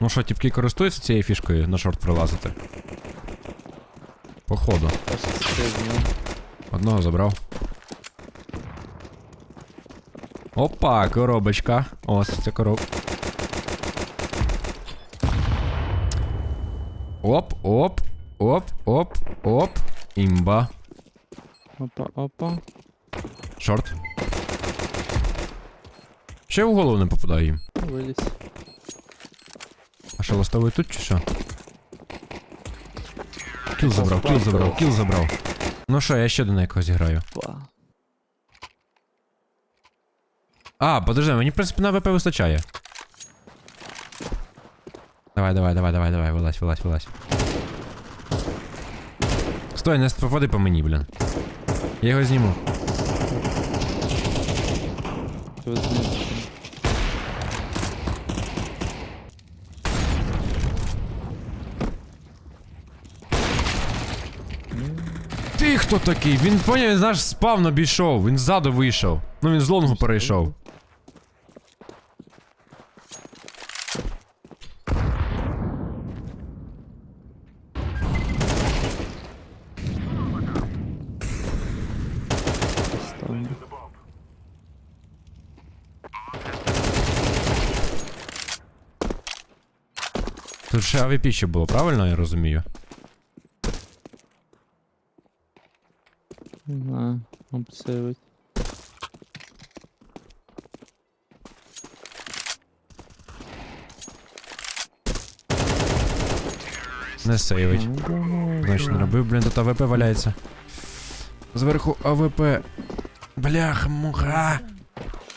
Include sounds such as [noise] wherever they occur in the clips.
Ну що, тіпки користуються цією фішкою на шорт прилазити? Походу. Одного забрав. Опа, коробочка. Ось це короб. Оп, оп, оп, оп, оп. Імба. Опа, опа. Шорт. Ще в голову не попадаю їм. Виліз. Що, ластовий тут чи що? Кіл забрав, кіл забрав, кіл забрав. Ну що, я ще до якогось граю. Опа. А, подожди, мені, в принципі, на ВП вистачає. Давай, давай, давай, давай, давай, вилазь, вилазь, вилазь. Стой, не попади по мені, блін. Я його зніму. Ти от знизу. Ти хто такий? Він поняв, він наш спавн він ззаду вийшов. Ну він з лонгу перейшов. Тут ще АВП ще було, правильно я розумію? Не знаю. Обсивить. Не сейвить. Ну, Значить, не робив, блін, тут АВП валяється. Зверху АВП. Бляха, муха.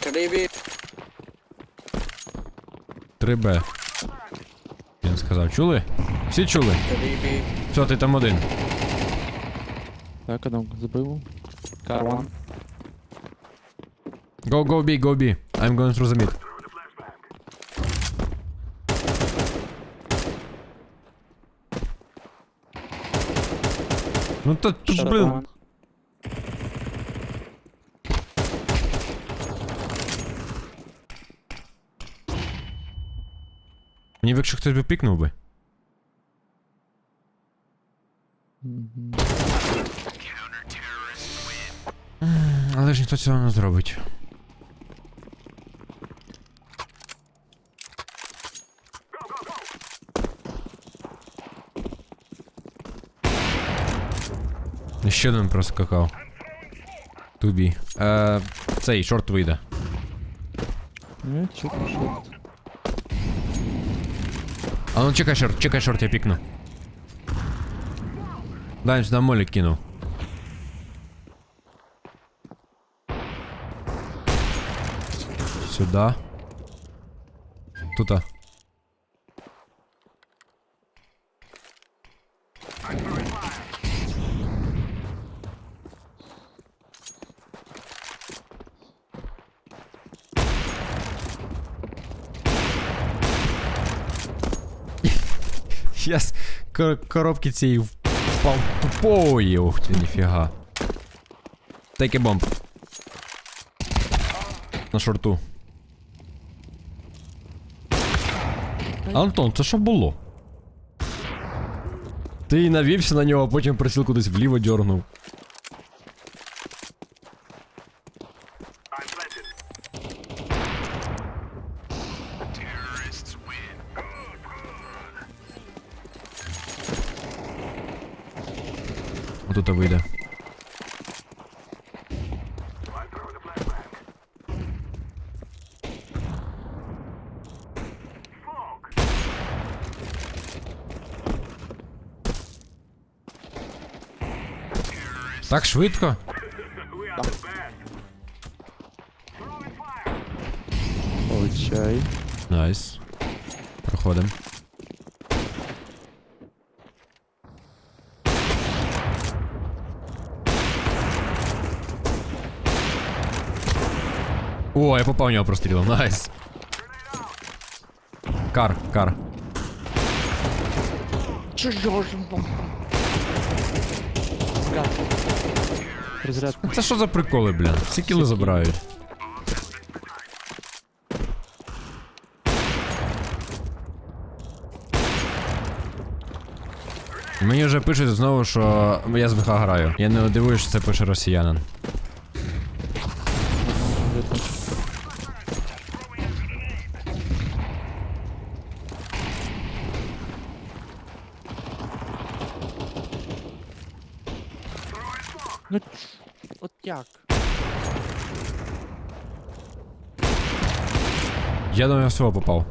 Калібі. 3Б. Він сказав, чули? Всі чули? Все, ти там один. Так, адам забив. Карван. Go, go B, go B. I'm going through the mid. Ну то, то блин. Мені б якщо хтось би пікнув би. ж ніхто цього не зробить. Ще один проскакав. Тубі. Е, цей шорт вийде. Ну, чуть шот. А ну чекай шорт, чекай шорт, я пікну. Дай він сюди молік кинув. Сюда. Тута. [laughs] Я з кор- коробки цієї впав тупої. Ух ти, ніфіга. Take a bomb. На шорту. Антон, це що було? Ти навівся на нього, а потім приціл кудись вліво дьорнув. Отут вийде. Так швидко? Получай. Найс. Проходим. О, я попав в нього прострілом, найс. Кар, кар. Розрядка. Це що за приколи, блін? Всі кіли забирають. Мені вже пишуть знову, що я з ВХ граю. Я не дивуюсь, що це пише росіянин. Я думаю, я всього попав.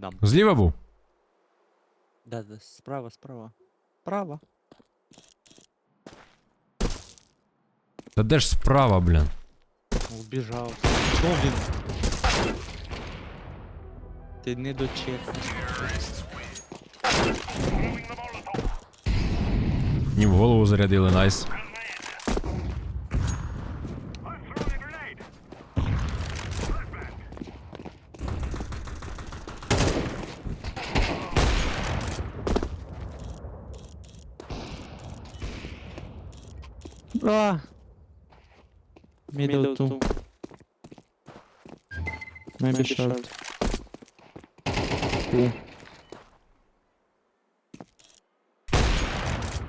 Дам. Зліва був? Да, да, справа, справа. Справа. Та де ж справа, блін? Убіжав. Що він? Ти не дочекав. Ні в голову зарядили, найс. А! Middle two. Maybe short.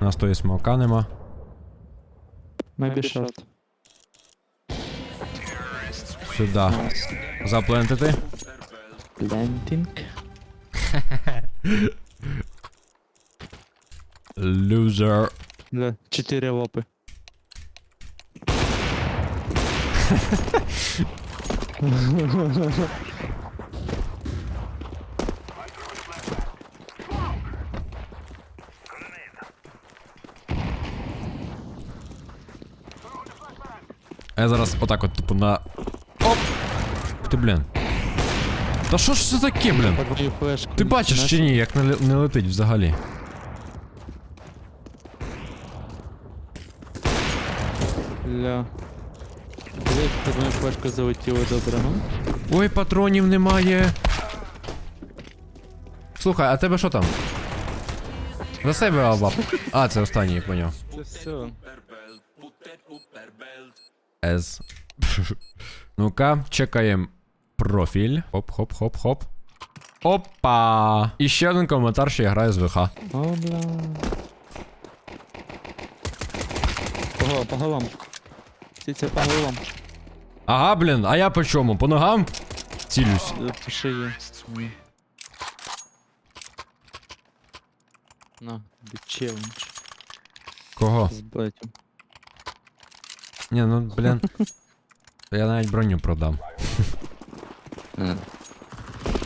У нас тої смока нема. Maybe short. Сюда. Заплентити. Planting. Лузер. Да, чотири лапи. А я зараз отак от типу на. Оп! Ти блін. Та що ж це таке, блін? Ти бачиш чи ні, як не, не летить взагалі? Ля. Под мою флешку добре, ну? Ой, патронів немає. Слухай, а тебе що там? За себе албап. А, це останній, я поняв. Це все. [laughs] Ну-ка, чекаємо профіль. Хоп-хоп-хоп-хоп. Опа! І ще один коментар, що я граю з ВХ. О, бля. По, гол- по головам. Всі це по головам. Ага, блін, а я по чому? По ногам? Цілюсь. Е, По шиї. На, челендж. Кого? З батьком. Ні, ну блін. [laughs] Я навіть броню продам.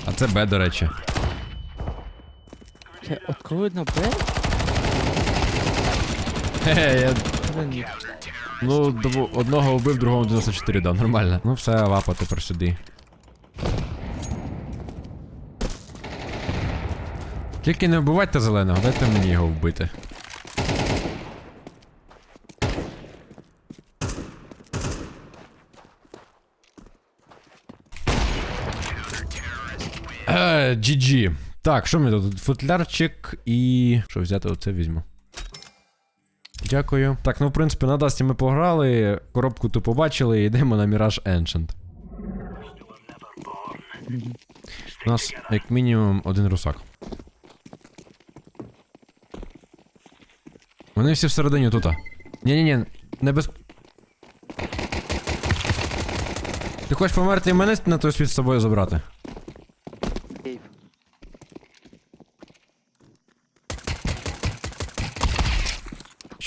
А це Б, до речі. От коли на Б? Хе-хе, я Та ні. Ну, дво- одного вбив, другому 94 дав, нормально. Ну все, лапа тепер сюди. Тільки не вбивайте зеленого, дайте мені його вбити. Е, GG. Так, що мені тут? Футлярчик і. Що взяти, оце візьму. Дякую. Так, ну в принципі, на Дасті ми пограли, коробку ту побачили і йдемо на Mirage Ancient. У нас, як мінімум, один русак. Вони всі всередині тут. Ні-ні-ні, не без. Ти хочеш померти і мене на той світ з собою забрати?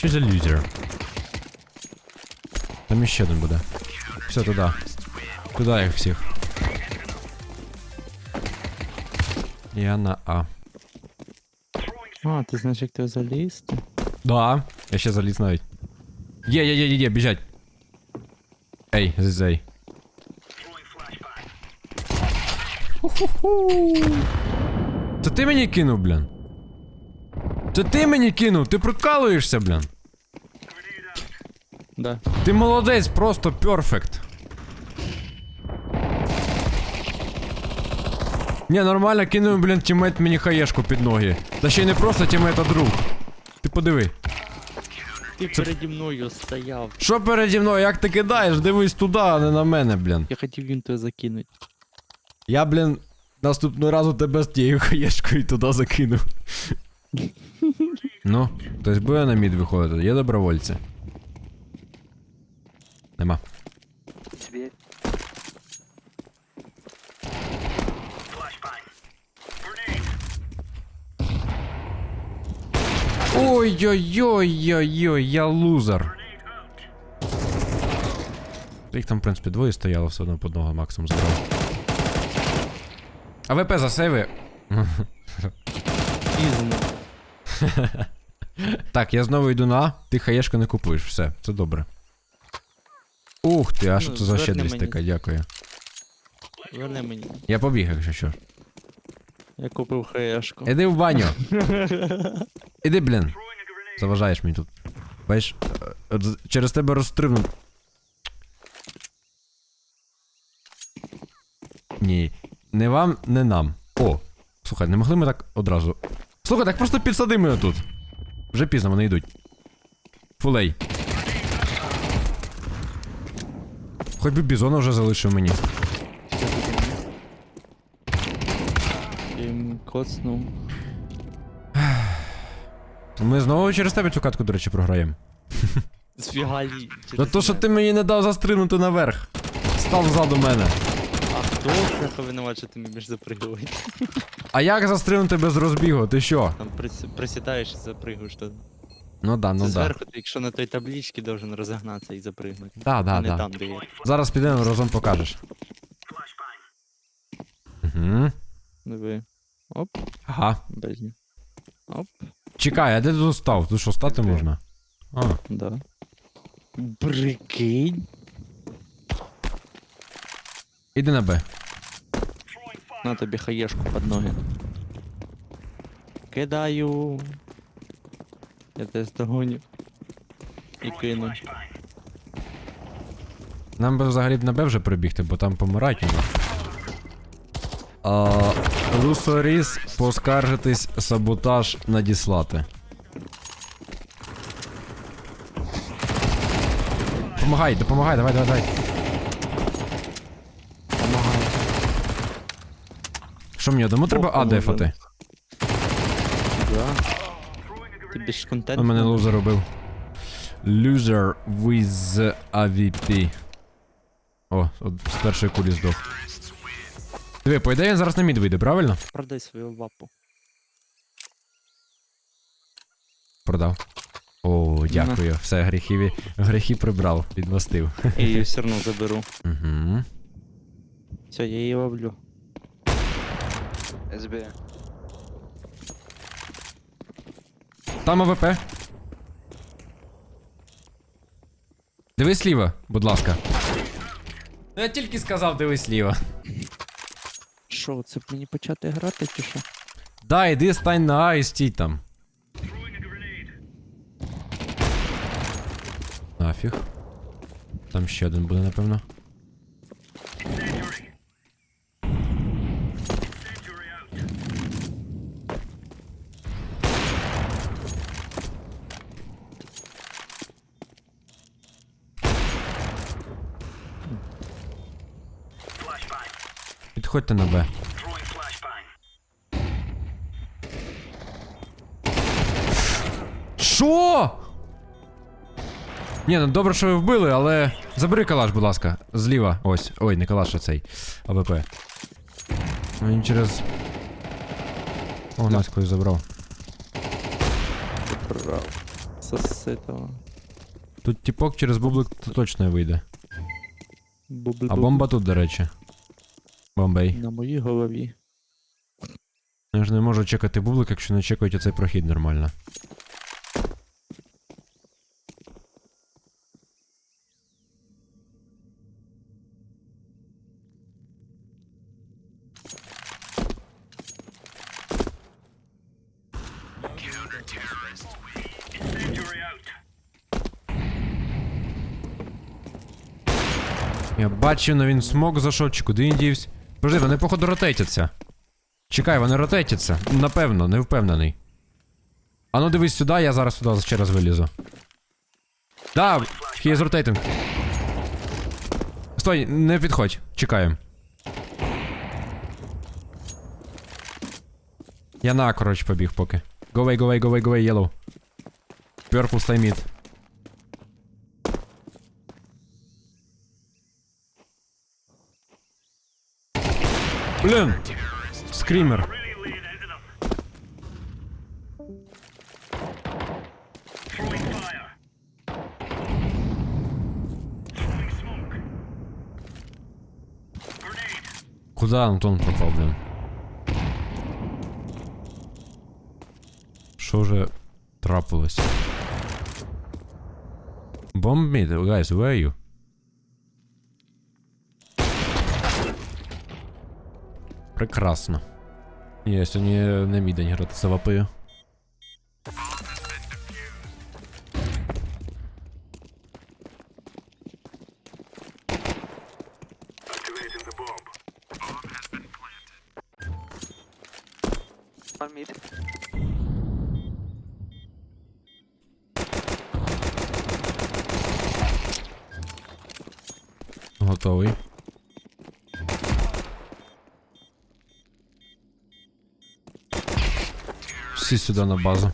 Що за люзер? Там іще один буде. Все, туди. Туди їх всіх. Я на А. А, ти знаєш, як тебе залізти? Да, я ще заліз навіть. Є, є, є, є, є, біжать. Ей, зей. Це ти мені кинув, блін? Це ти мені кинув, ти прикалуєшся, блін. Да. Ти молодець, просто перфект. Ні, нормально кинув, блін, тімейт мені хаєшку під ноги. Та ще й не просто тімейт, а друг. Ти подиви. Ти переді мною стояв. Що переді мною, як ти кидаєш? Дивись туди, а не на мене, блін. Я хотів він тебе закинути. Я, блін, наступного разу тебе з тією хаєшкою туди закину. [laughs] ну, хтось буде на мід виходити, є добровольці. Нема. Ой-ой-ой-ой-ой, я лузер. Їх там, в принципі, двоє стояло, все одно по одного максимум забрав. А ВП засейви. [laughs] Пізно. [laughs] Так, я знову йду на, А, ти хаєшку не купуєш, все, це добре. Ух ти, а що Ну, це за щедрість така, дякую. Верни мені. Я побіг, якщо що. Я купив хаєшку. Іди в баню. [laughs] Іди, блін. Заважаєш мені тут. Бачиш, е, з- через тебе розстрибну. Ні. Не вам, не нам. О, слухай, не могли ми так одразу. Слухай, так просто підсади мене тут. Вже пізно вони йдуть. Фулей. Хоч би бізона вже залишив мені. Їм коцнув. Ми знову через тебе цю катку, до речі, програємо. Звігалі. За то, що ти мені не дав застрибнути наверх. Став ззаду мене. А хто шляха винуват, що ти між запригувати? А як застрибнути без розбігу? Ти що? Там присідаєш і запригуєш. Ну да, Це ну да. зверху, ти якщо на той табличці должен розігнатися і запригнути. Да, да, а не да. там, де є. Зараз підемо разом покажеш. Угу. Диви. Оп, Ага. без ні. Оп, Чекай, а де ти тут став? Тут що, стати можна? А. да. Прикинь. Іди на Б. На тобі хаєшку під ноги. Кидаю. Я тебе здогоню. І кину. Нам би взагалі б на Б вже прибігти, бо там помирають у нас. А, Русоріс, поскаржитись, саботаж надіслати. Помагай, допомагай, давай, давай, давай. Помагаю. Що мені одному треба А дефати? Да. Ти більш контент. Он мене лузер робив. Loser with AVP. О, от з першої кулі здох. Диви, по ідеї він зараз на мід вийде, правильно? Продай свою лапу. Продав. О, дякую. Все, гріхи, гріхи прибрав, відмостив. І її все одно заберу. Угу. Все, я її ловлю. СБ. Там АВП. Дивись ліво, будь ласка. Ну, Я тільки сказав, дивись ліво. Що, це мені почати грати чи що? Да, іди стань на А і стій там. Нафіг. Там ще один буде, напевно. Підходьте на Б. Що? Ні, ну добре, що ви вбили, але. Забери калаш, будь ласка. Зліва. Ось. Ой, не калаш, а цей. АВП. Він через. О, Наську забрав. Прав. Соситого. Тут тіпок через бублик то точно вийде. Бубль А бомба тут, до речі. Бомбей. на моїй голові. Я ж не можу чекати бублик, якщо не чекають оцей прохід нормально. Я бачив, но він смок зайшов, чи куди він дівся. Подожди, вони, походу, ротейтяться. Чекай, вони ротейтяться. Напевно, не впевнений. А ну дивись сюди, я зараз сюди ще раз вилізу. Да, he is rotating. Стой, не підходь. Чекаємо. Я на, короче, побіг поки. Go away, go away, go away, go away, yellow. Purple stay meat. Блін! Скрімер. Куда Антон пропав, блін? Що вже трапилось? Bomb mid, guys, where are you? Прекрасно. Ні, сьогодні не мій день грати вапою. Готовий. Всі сюди на базу.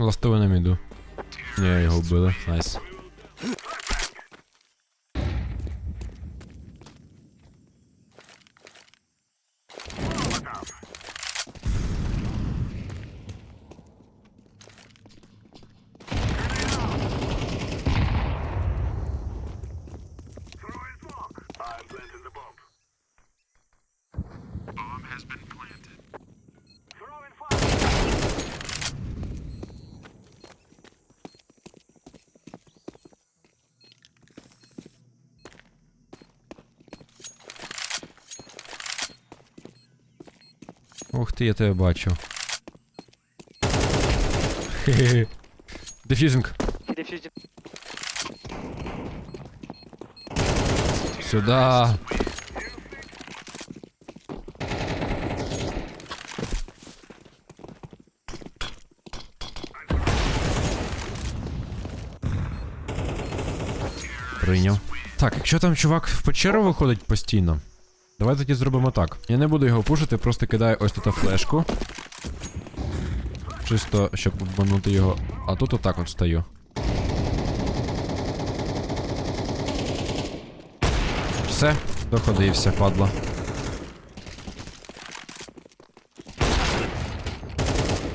Ластовий на міду. Ні, його вбили. Найс. Ух ти, я тебе бачу. Хе-хе. Дефюзинг. He. Сюда. Прийняв. Так, якщо там чувак в печеру виходить постійно, давай тоді зробимо так. Я не буду його пушити, просто кидаю ось тут флешку. Чисто, щоб обманути його. А тут отак от стою. Все, доходився, падла.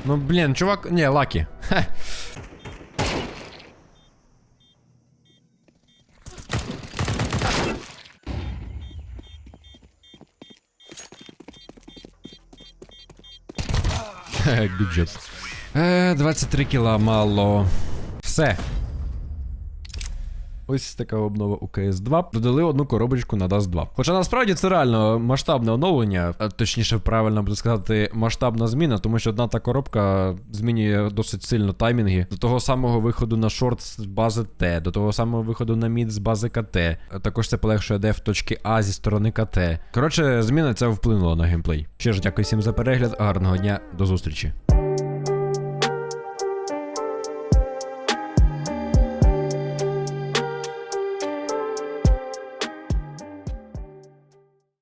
Ну блін, чувак. Ні, лакі. Хе. Job. Е, 23 кіла мало. Все. Ось така обнова у КС 2. Додали одну коробочку на DAS 2. Хоча насправді це реально масштабне оновлення, точніше, правильно буде сказати, масштабна зміна, тому що одна та коробка змінює досить сильно таймінги. До того самого виходу на шорт з бази Т, до того самого виходу на мід з бази КТ. Також це полегшує деф точки А зі сторони КТ. Коротше, зміна ця вплинула на геймплей. Ще ж дякую всім за перегляд, гарного дня, до зустрічі.